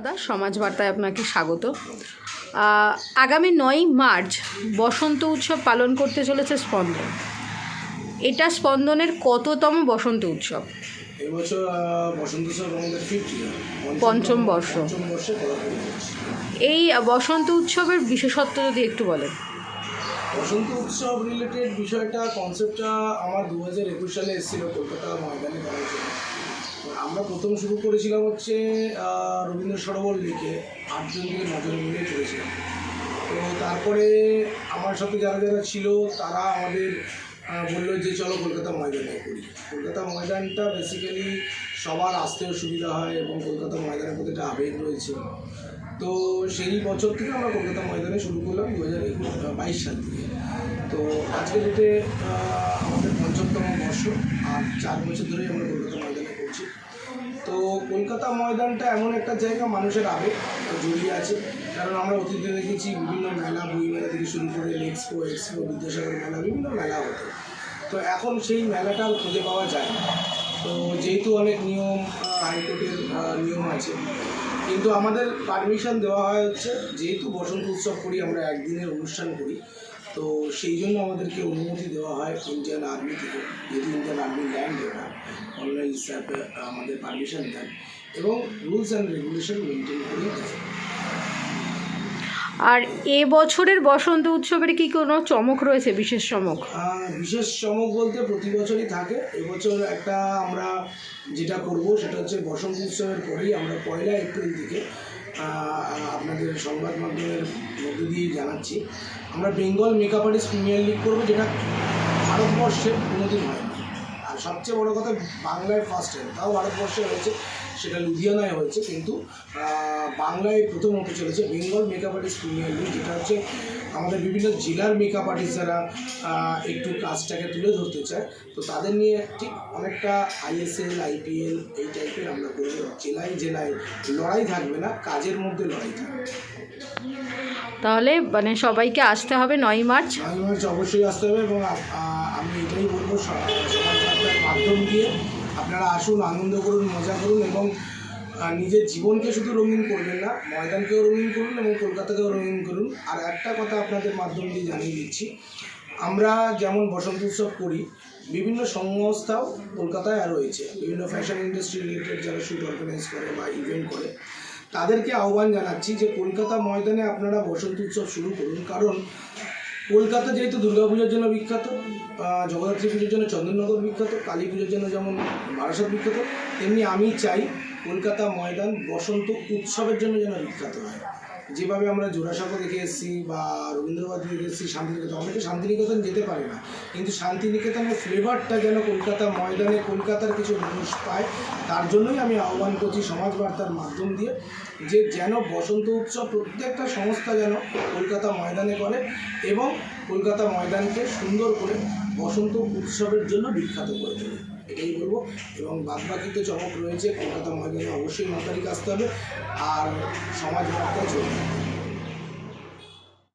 দাদা সমাজ বার্তায় আপনাকে স্বাগত। আগামী নয় মার্চ বসন্ত উৎসব পালন করতে চলেছে স্পন্দন। এটা স্পন্দনের কততম বসন্ত উৎসব? পঞ্চম বর্ষ। এই বসন্ত উৎসবের বিশেষত্ব যদি একটু বলেন। বসন্ত উৎসব রিলেটেড বিষয়টা কনসেপ্টটা আমার দু হাজার একুশ সালে এসেছিল কলকাতা ময়দানে। আমরা প্রথম শুরু করেছিলাম হচ্ছে রবীন্দ্র সরোবর লেকে, আটজন থেকে নজন মিলে করেছিলাম। তো তারপরে আমার সাথে যারা যারা ছিল, তারা আমাদের বলল যে চলো কলকাতা ময়দানে করি কলকাতা ময়দানটা বেসিক্যালি সবার আসতেও সুবিধা হয় এবং কলকাতা ময়দানের প্রতি একটা আবেগ রয়েছে। তো সেই বছর থেকে আমরা কলকাতা ময়দানে শুরু করলাম দু হাজার বাইশ সাল থেকে। তো আজকে ডেটে আমাদের পঞ্চমতম বর্ষ, আর চার বছর ধরেই আমরা কলকাতা ময়দানে কলকাতা ময়দানটা এমন একটা জায়গা, মানুষের আবেগ জড়িয়ে আছে। কারণ আমরা অতীতে দেখেছি বিভিন্ন মেলা বই মেলা থেকে শুরু করে এক্সপো এক্সপো বিদ্যাসাগর মেলা, বিভিন্ন মেলা হতো। তো এখন সেই মেলাটা আর খুঁজে পাওয়া যায় না। তো যেহেতু অনেক নিয়ম হাইকোর্টের নিয়ম আছে, কিন্তু আমাদের পারমিশন দেওয়া হয় হচ্ছে, যেহেতু বসন্ত উৎসব করি, আমরা একদিনের অনুষ্ঠান করি, তো সেই জন্য আমাদেরকে অনুমতি দেওয়া হয় ইন্ডিয়ান আর্মি থেকে। যেহেতু ইন্ডিয়ান আর্মি ল্যান্ড এটা অনলাইন হিসাবে আমাদের পারমিশন দেন এবং রুলস অ্যান্ড রেগুলেশন মেনটেন দেয় আর এ বছরের বসন্ত উৎসবের কি কোনো চমক রয়েছে বিশেষ চমক? বিশেষ চমক বলতে প্রতি বছরই থাকে। এবছর একটা আমরা যেটা করব সেটা হচ্ছে বসন্ত উৎসবের পরেই আমরা পয়লা এপ্রিল থেকে আপনাদের সংবাদ মাধ্যমের মধ্যে দিয়ে জানাচ্ছি। আমরা Bengal makeup artist premier league করব যেটা ভারতবর্ষের কোনোদিন আর সবচেয়ে বড় কথা বাংলায় ফার্স্ট টাইম তাও ভারতবর্ষে হয়েছে সেটা লুধিয়ানায় হয়েছে কিন্তু বাংলায় প্রথম হতে চলেছে Bengal makeup artist premier league যেটা হচ্ছে আমাদের বিভিন্ন জেলার মেকআপ আর্টিস্ট যারা একটু কাজটাকে তুলে ধরতে চায় তো তাদের নিয়ে ঠিক অনেকটা আইএসএল আইপিএল এই টাইপের আমরা করব জেলায় জেলায় লড়াই থাকবে না কাজের মধ্যে লড়াই থাকবে। তাহলে মানে সবাইকে আসতে হবে নয় মার্চ? নয় মার্চ অবশ্যই আসতে হবে এবং আমি এটাই বলব মাধ্যম দিয়ে আপনারা আসুন, আনন্দ করুন, মজা করুন এবং নিজের জীবনকে শুধু রঙিন করবেন না, ময়দানকেও রঙিন করুন এবং কলকাতাকেও রঙিন করুন। আর একটা কথা আপনাদের মাধ্যম দিয়ে জানিয়ে দিচ্ছি, আমরা যেমন বসন্ত উৎসব করি, বিভিন্ন সংস্থাও কলকাতায় রয়েছে। বিভিন্ন ফ্যাশন ইন্ডাস্ট্রি রিলেটেড যারা শ্যুট অর্গানাইজ করে বা ইভেন্ট করে, তাদেরকে আহ্বান জানাচ্ছি যে কলকাতা ময়দানে আপনারা বসন্ত উৎসব শুরু করুন। কারণ কলকাতা যেহেতু দুর্গা দুর্গাপুজোর জন্য বিখ্যাত জগদ্ধাত্রী পুজোর জন্য চন্দননগর বিখ্যাত কালী পুজোর জন্য যেমন বারাসাত বিখ্যাত, তেমনি আমি চাই কলকাতা ময়দান বসন্ত উৎসবের জন্য যেন বিখ্যাত হয়। যেভাবে আমরা জোড়াসাঁকো দেখে এসেছি বা রবীন্দ্রবাদ দেখে এসেছি, শান্তিনিকেতন, অনেকে শান্তিনিকেতন যেতে পারে না। কিন্তু শান্তিনিকেতনের ফ্লেভারটা যেন কলকাতা ময়দানে কলকাতার কিছু মানুষ পায়, তার জন্যই আমি আহ্বান করছি সমাজ বার্তার মাধ্যম দিয়ে যে যেন বসন্ত উৎসব প্রত্যেকটা সংস্থা যেন কলকাতা ময়দানে করে এবং কলকাতা ময়দানকে সুন্দর করে বসন্ত উৎসবের জন্য বিখ্যাত করে তোলে। এটাই বলব। এবং বাদবাকিতে চমক রয়েছে, কলকাতা ময়দানে অবশ্যই ন তারিখ আসতে হবে। আর সমাজ বার্তা চলবে